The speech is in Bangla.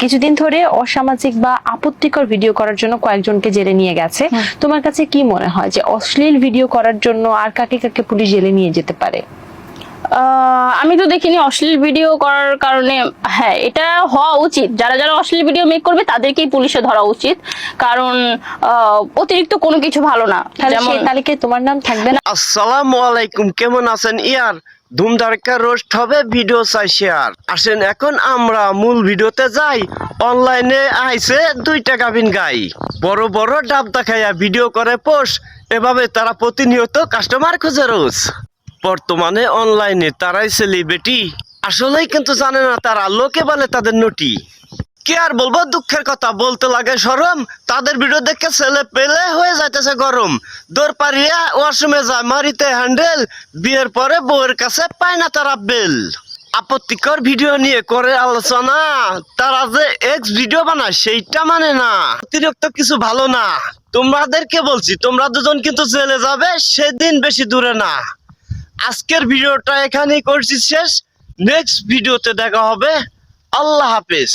কিছুদিন ধরে অসামাজিক বা আপত্তিকর ভিডিও করার জন্য কয়েকজনকে জেলে নিয়ে গেছে। তোমার কাছে কি মনে হয় যে অশ্লীল ভিডিও করার জন্য আর কাকে কাকে পুলিশ জেলে নিয়ে যেতে পারে? আহ, আমি তো দেখিনি অশ্লীল ভিডিও করার কারণে। হ্যাঁ এটা হওয়া উচিত। যারা যারা অশ্লীল ভিডিও মেক করবে তাদেরকেই পুলিশে ধরা উচিত। কারণ আহ, অতিরিক্ত কোনো কিছু ভালো না। তাহলে যেমন তালিকায় তোমার নাম থাকবে না? আসসালামু আলাইকুম কেমন আছেন? ইয়ার ধুমধারকা রোস্ট হবে ভিডিও চাই শেয়ার। আসেন এখন আমরা মূল ভিডিওতে যাই। অনলাইনে আইছে দুই টাকা বিন গাই। বড় বড় ডাব দেখাইয়া ভিডিও করে পোস্ট এভাবে তারা প্রতিনিয়ত কাস্টমার খুঁজে রোজ। বর্তমানে অনলাইনে তারাই সেলিব্রিটি আসলেই কিন্তু জানে না তারা লোকে বলে তাদের নটি। কি আর বলব? দুঃখের কথা, বলতে লাগে সরম। তাদের ভিডিও দেখে ছেলে পেলে হয়ে যাইতেছে গরম। দৌড় পারিয়া ওয়াশরুমে যায়, মারিতে হ্যান্ডেল, বিয়ের পরে বউয়ের কাছে পায় না তারা বেল আপত্তিকর ভিডিও নিয়ে করে আলোচনা। তারা যে এক্স ভিডিও বানায়, সেইটা মানে না। অতিরিক্ত কিছু ভালো না। তোমাদেরকে বলছি, তোমরা দুজন কিন্তু জেলে যাবে, সেদিন বেশি দূরে না। আজকের ভিডিওটা এখানেই করছি শেষ। নেক্সট ভিডিওতে দেখা হবে। আল্লাহ হাফেজ।